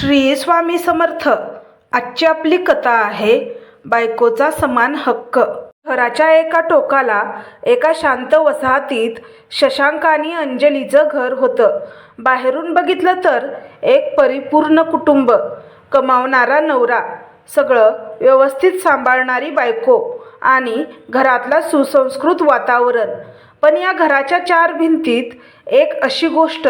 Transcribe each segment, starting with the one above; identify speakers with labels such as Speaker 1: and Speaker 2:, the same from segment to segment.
Speaker 1: श्री स्वामी समर्थ. आजची आपली कथा आहे बायकोचा समान हक्क. घराच्या एका टोकाला एका शांत वसाहतीत शशांक आणि अंजलीचं घर होतं. बाहेरून बघितलं तर एक परिपूर्ण कुटुंब कमावणारा नवरा सगळं व्यवस्थित सांभाळणारी बायको आणि घरातला सुसंस्कृत वातावरण. पण या घराच्या चार भिंतीत एक अशी गोष्ट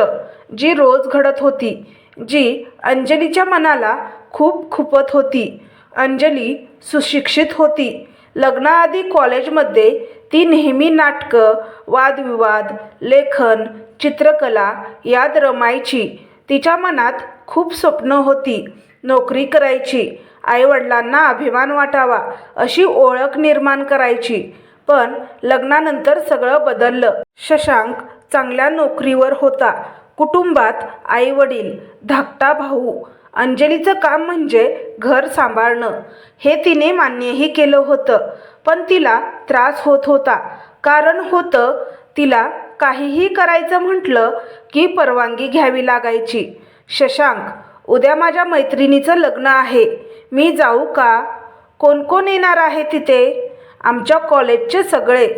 Speaker 1: जी रोज घडत होती जी अंजलीच्या मनाला खूप खुपत होती. अंजली सुशिक्षित होती. लग्नाआधी कॉलेजमध्ये ती नेहमी नाटकं वादविवाद लेखन चित्रकला यात रमायची. तिच्या मनात खूप स्वप्न होती. नोकरी करायची. आईवडिलांना अभिमान वाटावा अशी ओळख निर्माण करायची. पण लग्नानंतर सगळं बदललं. शशांक चांगल्या नोकरीवर होता. कुटुंबात आईवडील धाकटा भाऊ अंजलीचं काम म्हणजे घर सांभाळणं. हे तिने मान्यही केलं होतं पण तिला त्रास होत होता. कारण होतं तिला काहीही करायचं म्हटलं की परवानगी घ्यावी लागायची. शशांक उद्या माझ्या मैत्रिणीचं लग्न आहे. मी जाऊ का? कोण कोण येणार आहे तिथे? आमच्या कॉलेजचे सगळे.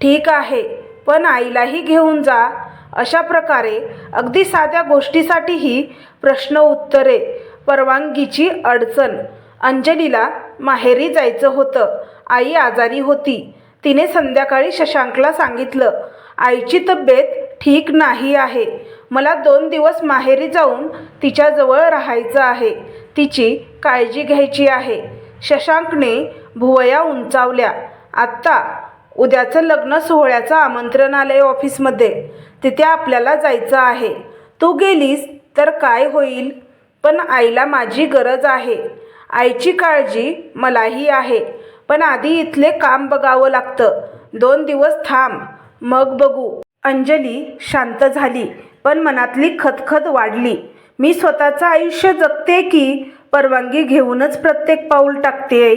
Speaker 1: ठीक आहे पण आईलाही घेऊन जा. अशा प्रकारे अगदी साध्या गोष्टीसाठीही प्रश्न उत्तरे परवानगीची अडचण अंजलीला माहेरी जायचं होतं. आई आजारी होती. तिने संध्याकाळी शशांकला सांगितलं आईची तब्येत ठीक नाही आहे. मला दोन दिवस माहेरी जाऊन तिच्याजवळ राहायचं आहे. तिची काळजी घ्यायची आहे. शशांकने भुवया उंचावल्या. आत्ता उद्याचं लग्न सोहळ्याचं आमंत्रण आलं आहे ऑफिसमध्ये तिथे आपल्याला जायचं आहे. तू गेलीस तर काय होईल? पण आईला माझी गरज आहे. आईची काळजी मलाही आहे. पण आधी इथले काम बघावं लागतं. दोन दिवस थांब. मग बघू. अंजली शांत झाली पण मनातली खतखत वाढली. मी स्वतःचं आयुष्य जगते की परवानगी घेऊनच प्रत्येक पाऊल टाकते?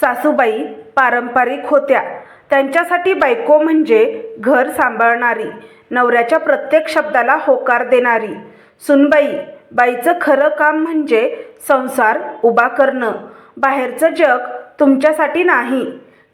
Speaker 1: सासूबाई पारंपरिक होत्या. त्यांच्यासाठी बायको म्हणजे घर सांभाळणारी. नवऱ्याच्या प्रत्येक शब्दाला होकार देणारी. सुनबाई बाईचं खरं काम म्हणजे संसार उभा करणं. बाहेरचं जग तुमच्यासाठी नाही.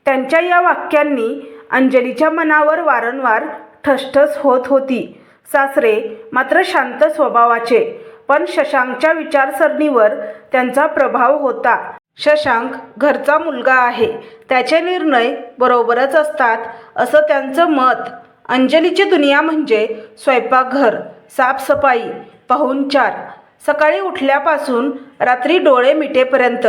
Speaker 1: त्यांच्या या वाक्यांनी अंजलीच्या मनावर वारंवार ठसठस होत होती. सासरे मात्र शांत स्वभावाचे पण शशांकच्या विचारसरणीवर त्यांचा प्रभाव होता. शशांक घरचा मुलगा आहे. त्याचे निर्णय बरोबरच असतात असं त्यांचं मत. अंजलीची दुनिया म्हणजे स्वयंपाकघर साफसफाई पाहुणचार. सकाळी उठल्यापासून रात्री डोळे मिटेपर्यंत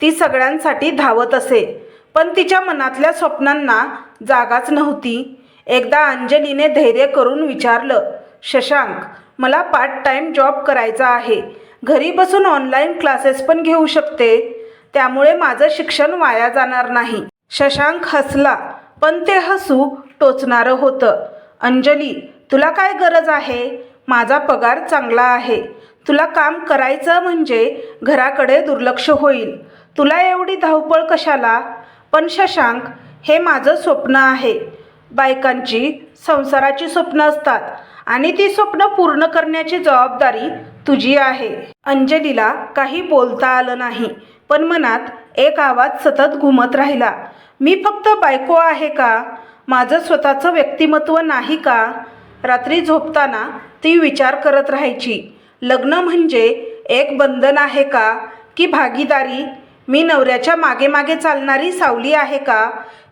Speaker 1: ती सगळ्यांसाठी धावत असे. पण तिच्या मनातल्या स्वप्नांना जागाच नव्हती. एकदा अंजलीने धैर्य करून विचारलं शशांक मला पार्ट टाईम जॉब करायचा आहे. घरी बसून ऑनलाईन क्लासेस पण घेऊ शकते? त्यामुळे माझं शिक्षण वाया जाणार नाही. शशांक हसला. पण ते हसू टोचणारं होतं. अंजली तुला काय गरज आहे? माझा पगार चांगला आहे. तुला काम करायचं म्हणजे घराकडे दुर्लक्ष होईल. तुला एवढी धावपळ कशाला? पण शशांक हे माझं स्वप्न आहे. बायकांची संसाराची स्वप्न असतात आणि ती स्वप्न पूर्ण करण्याची जबाबदारी तुझी आहे. अंजलीला काही बोलता आलं नाही पण मनात एक आवाज सतत घुमत राहिला. मी फक्त बायको आहे का? माझं स्वतःचं व्यक्तिमत्व नाही का? रात्री झोपताना ती विचार करत राहायची. लग्न म्हणजे एक बंधन आहे का? की भागीदारी? मी नवऱ्याच्या मागे मागे चालणारी सावली आहे का?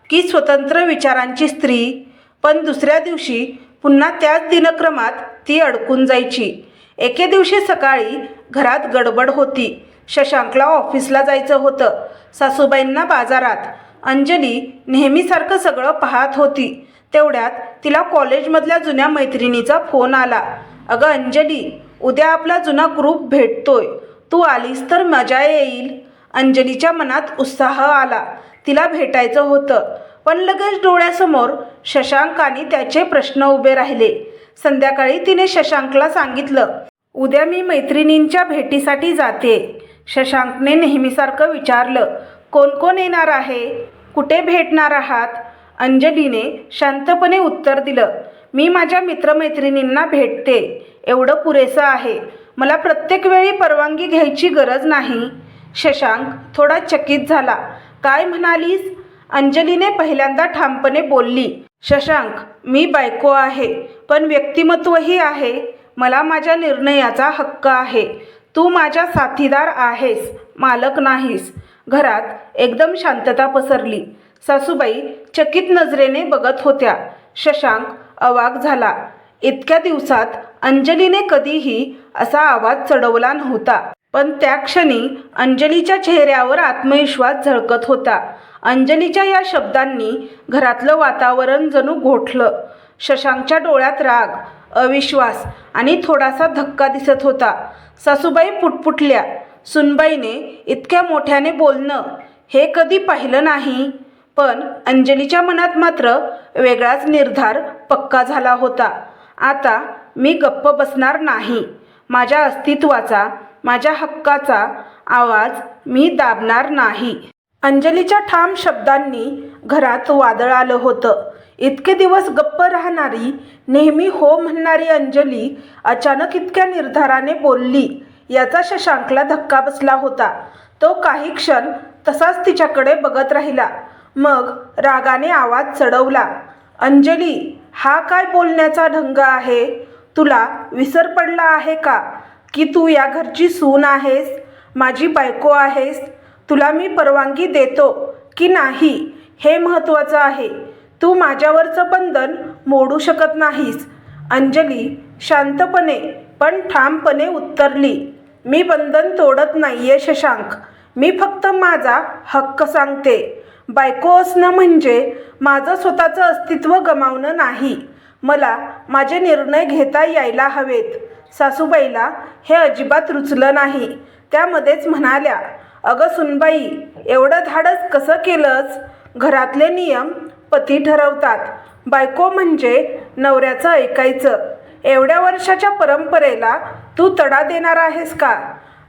Speaker 1: की स्वतंत्र विचारांची स्त्री? पण दुसऱ्या दिवशी पुन्हा त्याच दिनक्रमात ती अडकून जायची. एके दिवशी सकाळी घरात गडबड होती. शशांकला ऑफिसला जायचं होतं. सासूबाईंना बाजारात. अंजली नेहमीसारखं सगळं पाहत होती. तेवढ्यात तिला कॉलेजमधल्या जुन्या मैत्रिणीचा फोन आला. अगं अंजली उद्या आपला जुना ग्रुप भेटतोय. तू आलीस तर मजा येईल. अंजलीच्या मनात उत्साह आला. तिला भेटायचं होतं. पण लगेच डोळ्यासमोर शशांक आणि त्याचे प्रश्न उभे राहिले. संध्याकाळी तिने शशांकला सांगितलं उद्या मी मैत्रिणींच्या भेटीसाठी जाते. शशांकने नेहमीसारखं विचारलं कोण कोण येणार आहे? कुठे भेटणार आहात? अंजलीने शांतपणे उत्तर दिलं. मी माझ्या मित्रमैत्रिणींना भेटते. एवढं पुरेसं आहे. मला प्रत्येक वेळी परवानगी घ्यायची गरज नाही. शशांक थोडा चकित झाला. काय म्हणालीस? अंजलीने पहिल्यांदा ठामपणे बोलली. शशांक मी बायको आहे पण व्यक्तिमत्वही आहे. मला माझ्या निर्णयाचा हक्क आहे. तू माझ्या साथीदार आहेस मालक नाहीस. घरात एकदम शांतता पसरली. सासूबाई चकित नजरेने बघत होत्या. शशांक अवाक झाला. इतक्या दिवसात अंजलीने कधीही असा आवाज चढवला नव्हता. पण त्या क्षणी अंजलीच्या चेहऱ्यावर आत्मविश्वास झळकत होता. अंजलीच्या या शब्दांनी घरातलं वातावरण जणू गोठलं शशांकच्या डोळ्यात राग अविश्वास आणि थोडासा धक्का दिसत होता. सासूबाई पुटपुटल्या. सुनबाईने इतक्या मोठ्याने बोलणं हे कधी पाहिलं नाही पण अंजलीच्या मनात मात्र वेगळाच निर्धार पक्का झाला होता. आता मी गप्प बसणार नाही. माझ्या अस्तित्वाचा माझ्या हक्काचा आवाज मी दाबणार नाही. अंजलीच्या ठाम शब्दांनी घरात वादळ आलं होतं. इतके दिवस गप्प राहणारी नेहमी हो म्हणणारी अंजली अचानक इतक्या निर्धाराने बोलली याचा शशांकला धक्का बसला होता. तो काही क्षण तसाच तिच्याकडे बघत राहिला. मग रागाने आवाज चढवला अंजली हा काय बोलण्याचा ढंग आहे? तुला विसर पडला आहे का? की तू या घरची सून आहेस? माझी बायको आहेस? तुला मी परवानगी देतो की नाही? हे महत्त्वाचं आहे. तू माझ्यावरचं बंधन मोडू शकत नाहीस. अंजली शांतपणे पण ठामपणे उत्तरली. मी बंधन तोडत नाहीये शशांक. मी फक्त माझा हक्क सांगते. बायको असणं म्हणजे माझं स्वतःचं अस्तित्व गमावणं नाही. मला माझे निर्णय घेता यायला हवेत. सासूबाईला हे अजिबात रुचलं नाही. त्यामध्येच म्हणाल्या अगं सुनबाई एवढं धाडस कसं केलंस? घरातले नियम पती ठरवतात. बायको म्हणजे नवऱ्याचं ऐकायचं. एवढ्या वर्षाच्या परंपरेला तू तडा देणार आहेस का?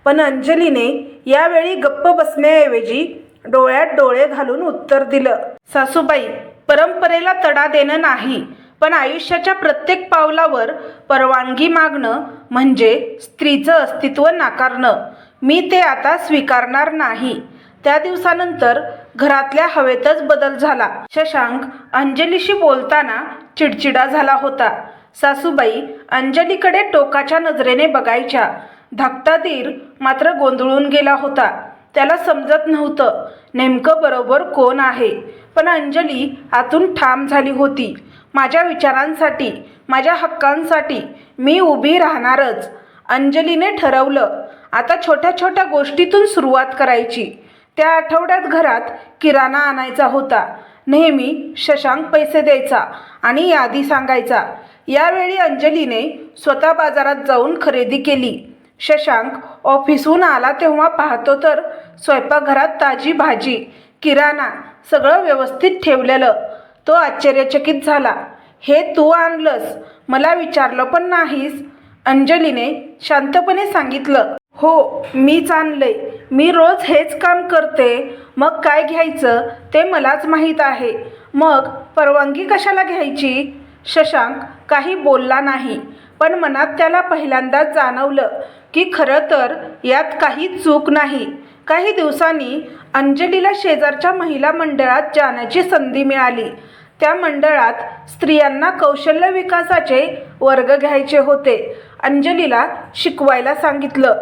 Speaker 1: पण अंजलीने यावेळी गप्प बसण्याऐवजी डोळ्यात डोळे घालून उत्तर दिलं. सासूबाई परंपरेला तडा देणं नाही पण आयुष्याच्या प्रत्येक पावलावर परवानगी मागणं म्हणजे स्त्रीचं अस्तित्व नाकारणं. मी ते आता स्वीकारणार नाही. त्या दिवसानंतर घरातल्या हवेतच बदल झाला. शशांक अंजलीशी बोलताना चिडचिडा झाला होता. सासूबाई अंजलीकडे टोकाच्या नजरेने बघायच्या. धाकटा दीर मात्र गोंधळून गेला होता. त्याला समजत नव्हतं नेमकं बरोबर कोण आहे. पण अंजली आतून ठाम झाली होती. माझ्या विचारांसाठी माझ्या हक्कांसाठी मी उभी राहणारच अंजलीने ठरवलं. आता छोट्या छोट्या गोष्टीतून सुरुवात करायची. त्या आठवड्यात घरात किराणा आणायचा होता. नेहमी शशांक पैसे द्यायचा आणि यादी सांगायचा. यावेळी अंजलीने स्वतः बाजारात जाऊन खरेदी केली. शशांक ऑफिसहून आला तेव्हा पाहतो तर स्वयंपाकघरात ताजी भाजी किराणा सगळं व्यवस्थित ठेवलेलं. तो आश्चर्यचकित झाला. हे तू आणलंस? मला विचारलं पण नाहीस अंजलीने शांतपणे सांगितलं. हो मीच आणलंय. मी रोज हेच काम करते. मग काय घ्यायचं ते मलाच माहीत आहे. मग परवानगी कशाला घ्यायची? शशांक काही बोलला नाही पण मनात त्याला पहिल्यांदाच जाणवलं की खरं तर यात काही चूक नाही. काही दिवसांनी अंजलीला शेजारच्या महिला मंडळात जाण्याची संधी मिळाली. त्या मंडळात स्त्रियांना कौशल्य विकासाचे वर्ग घ्यायचे होते. अंजलीला शिकवायला सांगितलं.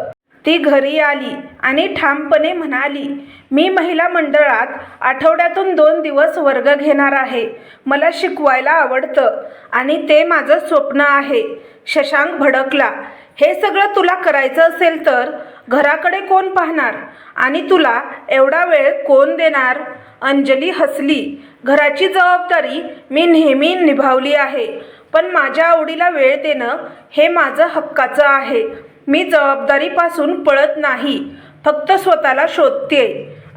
Speaker 1: ती घरी आली आणि ठामपणे म्हणाली मी महिला मंडळात आठवड्यातून दोन दिवस वर्ग घेणार आहे. मला शिकवायला आवडतं आणि ते माझं स्वप्न आहे. शशांक भडकला हे सगळं तुला करायचं असेल तर घराकडे कोण पाहणार? आणि तुला एवढा वेळ कोण देणार? अंजली हसली घराची जबाबदारी मी नेहमी निभावली आहे पण माझ्या आवडीला वेळ देणं हे माझं हक्काचं आहे. मी जबाबदारीपासून पळत नाही फक्त स्वतःला शोधते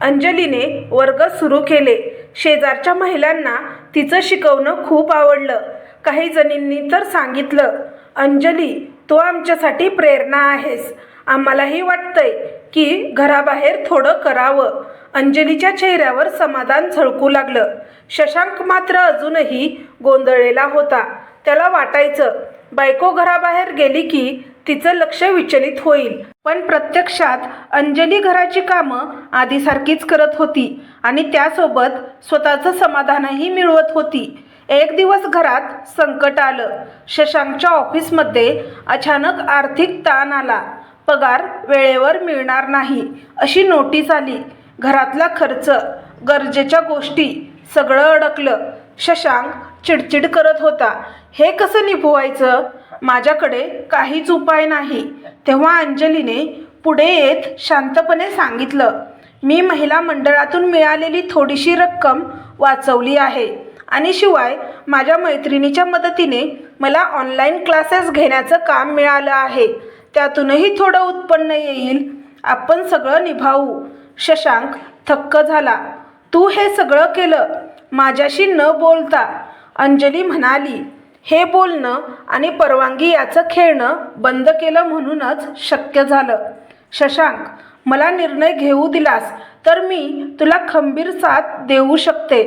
Speaker 1: अंजलीने वर्ग सुरू केले. शेजारच्या महिलांना तिचं शिकवणं खूप आवडलं. काही जणींनी तर सांगितलं अंजली तू आमच्यासाठी प्रेरणा आहेस. आम्हालाही वाटतंय की घराबाहेर थोडं करावं. अंजलीच्या चेहऱ्यावर समाधान झळकू लागलं. शशांक मात्र अजूनही गोंधळलेला होता. त्याला वाटायचं बायको घराबाहेर गेली की तिचं लक्ष विचलित होईल. पण प्रत्यक्षात अंजली घराची कामं आधीसारखीच करत होती आणि त्यासोबत स्वतःचं समाधानही मिळवत होती. एक दिवस घरात संकट आलं. शशांकच्या ऑफिसमध्ये अचानक आर्थिक ताण आला. पगार वेळेवर मिळणार नाही अशी नोटीस आली. घरातला खर्च गरजेच्या गोष्टी सगळं अडकलं. शशांक चिडचिड करत होता. हे कसं निभवायचं? माझ्याकडे काहीच उपाय नाही. तेव्हा अंजलीने पुढे येत शांतपणे सांगितलं मी महिला मंडळातून मिळालेली थोडीशी रक्कम वाचवली आहे आणि शिवाय माझ्या मैत्रिणीच्या मदतीने मला ऑनलाईन क्लासेस घेण्याचं काम मिळालं आहे. त्यातूनही थोडं उत्पन्न येईल. आपण सगळं निभावू. शशांक थक्क झाला. तू हे सगळं केलं? माझ्याशी न बोलता अंजली म्हणाली हे बोलणं आणि परवानगी याचं खेळणं बंद केलं म्हणूनच शक्य झालं. शशांक मला निर्णय घेऊ दिलास तर मी तुला खंबीर साथ देऊ शकते.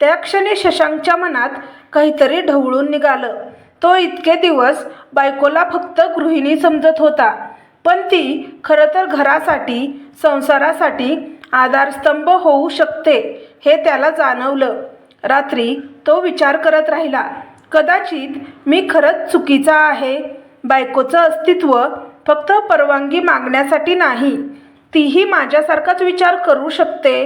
Speaker 1: त्या क्षणी शशांकच्या मनात काहीतरी ढवळून निघालं. तो इतके दिवस बायकोला फक्त गृहिणी समजत होता पण ती खरं तर घरासाठी संसारासाठी आधारस्तंभ होऊ शकते. हे त्याला जाणवलं. रात्री तो विचार करत राहिला कदाचित मी खरंच चुकीचा आहे. बायकोचं अस्तित्व फक्त परवानगी मागण्यासाठी नाही. तीही माझ्यासारखाच विचार करू शकते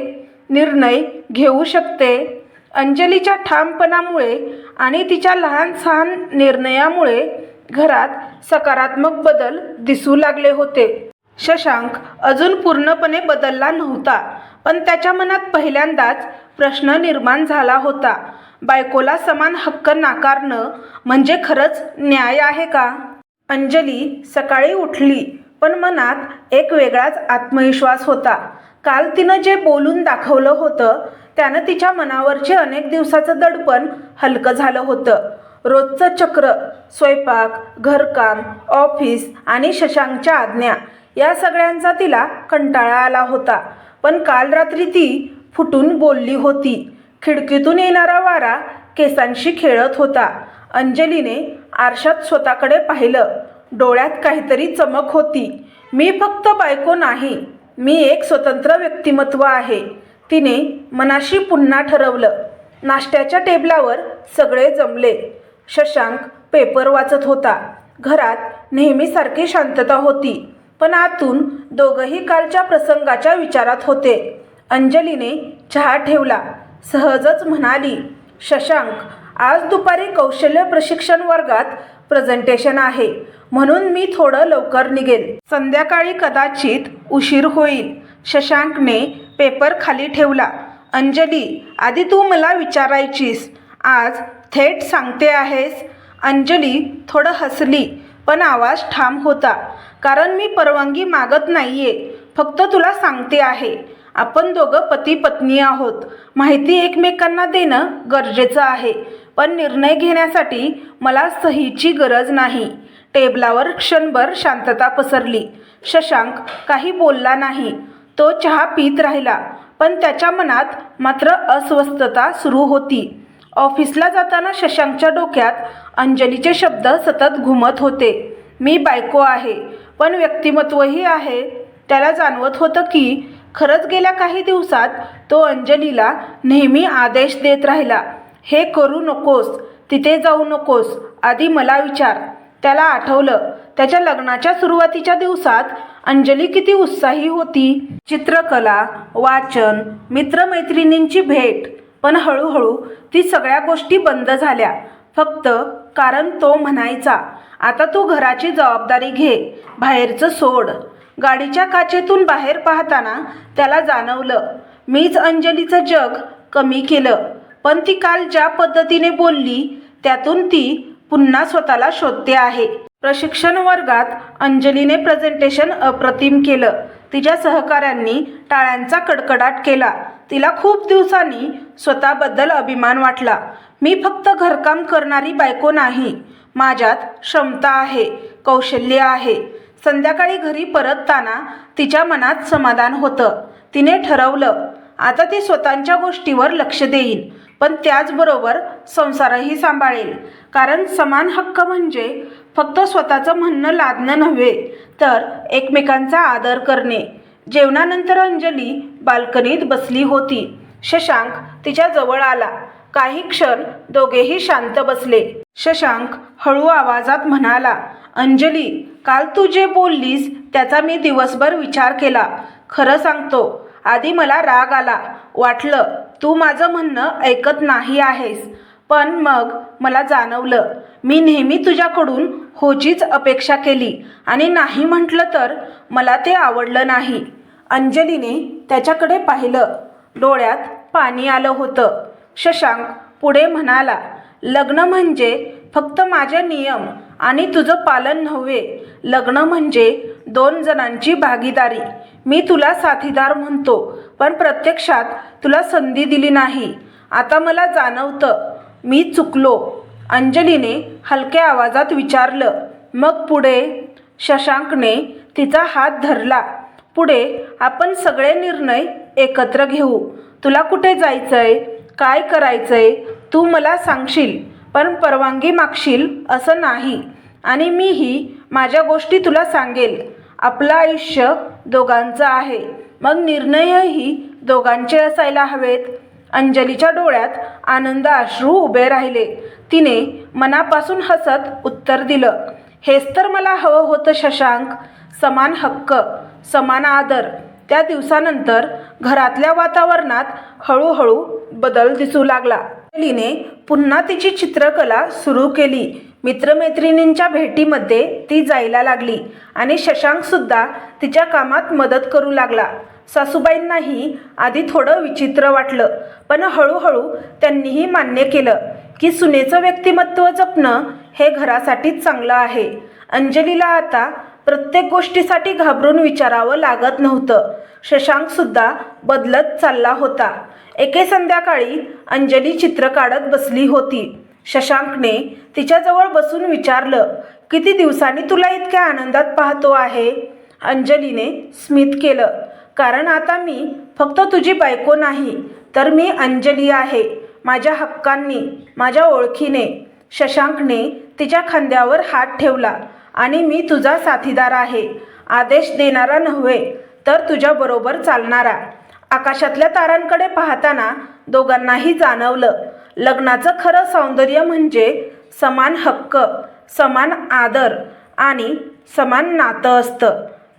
Speaker 1: निर्णय घेऊ शकते. अंजलीच्या ठामपणामुळे आणि तिच्या लहान सहान निर्णयामुळे घरात सकारात्मक बदल दिसू लागले होते. शशांक अजून पूर्णपणे बदलला नव्हता. पण त्याच्या मनात पहिल्यांदाच प्रश्न निर्माण झाला होता. बायकोला समान हक्क नाकारणं म्हणजे खरंच न्याय आहे का? अंजली सकाळी उठली पण मनात एक वेगळाच आत्मविश्वास होता. काल तिनं जे बोलून दाखवलं होतं त्यानं तिच्या मनावरचे अनेक दिवसाचं दडपण हलकं झालं होतं. रोजचं चक्र स्वयंपाक घरकाम ऑफिस आणि शशांकच्या आज्ञा या सगळ्यांचा तिला कंटाळा आला होता. पण काल रात्री ती फुटून बोलली होती. खिडकीतून येणारा वारा केसांशी खेळत होता. अंजलीने आरशात स्वतःकडे पाहिलं. डोळ्यात काहीतरी चमक होती. मी फक्त बायको नाही. मी एक स्वतंत्र व्यक्तिमत्व आहे. तिने मनाशी पुन्हा ठरवलं. नाश्त्याच्या टेबलावर सगळे जमले. शशांक पेपर वाचत होता. घरात नेहमीसारखी शांतता होती. पण आतून दोघंही कालच्या प्रसंगाच्या विचारात होते. अंजलीने चहा ठेवला. सहजच म्हणाली शशांक आज दुपारी कौशल्य प्रशिक्षण वर्गात प्रेझेंटेशन आहे. म्हणून मी थोडं लवकर निघेल संध्याकाळी कदाचित उशीर होईल. शशांकने पेपर खाली ठेवला. अंजली आधी तू मला विचारायचीस. आज थेट सांगते आहेस. अंजली थोडं हसली. पण आवाज ठाम होता. कारण मी परवानगी मागत नाहीये. फक्त तुला सांगते आहे. आपण दोघं पती पत्नी आहोत. माहिती एकमेकांना देणं गरजेचं आहे. पण निर्णय घेण्यासाठी मला सहीची गरज नाही. टेबलावर क्षणभर शांतता पसरली. शशांक काही बोलला नाही. तो चहा पीत राहिला. पण त्याच्या मनात मात्र अस्वस्थता सुरू होती. ऑफिसला जाताना शशांकच्या डोक्यात अंजलीचे शब्द सतत घुमत होते. मी बायको आहे पण व्यक्तिमत्वही आहे. त्याला जाणवत होतं की खरंच गेल्या काही दिवसात तो अंजलीला नेहमी आदेश देत राहिला. हे करू नकोस तिथे जाऊ नकोस आधी मला विचार. त्याला आठवलं त्याच्या लग्नाच्या सुरुवातीच्या दिवसात अंजली किती उत्साही होती. चित्रकला वाचन मित्रमैत्रिणींची भेट पण हळूहळू ती सगळ्या गोष्टी बंद झाल्या. फक्त कारण तो म्हणायचा आता तू घराची जबाबदारी घे बाहेरचं सोड. गाडीच्या काचेतून बाहेर पाहताना त्याला जाणवलं मीच अंजलीचं जग कमी केलं पण ती काल ज्या पद्धतीने बोलली त्यातून ती पुन्हा स्वतःला शोधते आहे. प्रशिक्षण वर्गात अंजलीने प्रेझेंटेशन अप्रतिम केलं. तिच्या सहकाऱ्यांनी टाळ्यांचा कडकडाट केला. तिला खूप दिवसांनी स्वतःबद्दल अभिमान वाटला. मी फक्त घरकाम करणारी बायको नाही. माझ्यात क्षमता आहे कौशल्य आहे. संध्याकाळी घरी परतताना तिच्या मनात समाधान होतं. तिने ठरवलं आता ती स्वतःच्या गोष्टीवर लक्ष देईल पण त्याचबरोबर संसारही सांभाळेल. कारण समान हक्क म्हणजे फक्त स्वतःचं म्हणणं लादणं नव्हे तर एकमेकांचा आदर करणे. जेवणानंतर अंजली बाल्कनीत बसली होती. शशांक तिच्या जवळ आला. काही क्षण दोघेही शांत बसले. शशांक हळू आवाजात म्हणाला अंजली काल तू जे बोललीस त्याचा मी दिवसभर विचार केला. खरं सांगतो आधी मला राग आला. वाटलं तू माझं म्हणणं ऐकत नाही आहेस. पण मग मला जाणवलं. मी नेहमी तुझ्याकडून होचीच अपेक्षा केली आणि नाही म्हटलं तर मला ते आवडलं नाही. अंजलीने त्याच्याकडे पाहिलं. डोळ्यात पाणी आलं होतं. शशांक पुढे म्हणाला लग्न म्हणजे फक्त माझे नियम आणि तुझं पालन नव्हे. लग्न म्हणजे दोन जणांची भागीदारी. मी तुला साथीदार म्हणतो पण प्रत्यक्षात तुला संधी दिली नाही. आता मला जाणवतं मी चुकलो. अंजलीने हलक्या आवाजात विचारलं. मग पुढे? शशांकने तिचा हात धरला. पुढे आपण सगळे निर्णय एकत्र घेऊ. तुला कुठे जायचं आहे काय करायचं आहे तू मला सांगशील पण परवानगी मागशील असं नाही. आणि मीही माझ्या गोष्टी तुला सांगेल. आपलं आयुष्य दोघांचं आहे. मग निर्णयही दोघांचे असायला हवेत. अंजलीच्या डोळ्यात आनंद अश्रू उभे राहिले. तिने मनापासून हसत उत्तर दिलं हेच तर मला हवं होतं शशांक. समान हक्क समान आदर. त्या दिवसानंतर घरातल्या वातावरणात हळूहळू बदल दिसू लागला. अंजलीने पुन्हा तिची चित्रकला सुरू केली. मित्रमैत्रिणींच्या भेटीमध्ये ती जायला लागली आणि शशांकसुद्धा तिच्या कामात मदत करू लागला. सासूबाईंनाही आधी थोडं विचित्र वाटलं पण हळूहळू त्यांनीही मान्य केलं की सुनेचं व्यक्तिमत्व जपणं हे घरासाठीच चांगलं आहे. अंजलीला आता प्रत्येक गोष्टीसाठी घाबरून विचारावं लागत नव्हतं. शशांकसुद्धा बदलत चालला होता. एके संध्याकाळी अंजली चित्र काढत बसली होती. शशांकने तिच्याजवळ बसून विचारलं किती दिवसांनी तुला इतक्या आनंदात पाहतो आहे? अंजलीने स्मित केलं. कारण आता मी फक्त तुझी बायको नाही तर मी अंजली आहे माझ्या हक्कांनी माझ्या ओळखीने. शशांकने तिच्या खांद्यावर हात ठेवला आणि मी तुझा साथीदार आहे. आदेश देणारा नव्हे तर तुझ्याबरोबर चालणारा. आकाशातल्या तारांकडे पाहताना दोघांनाही जाणवलं. लग्नाचं खरं सौंदर्य म्हणजे समान हक्क समान आदर आणि समान नातं असतं.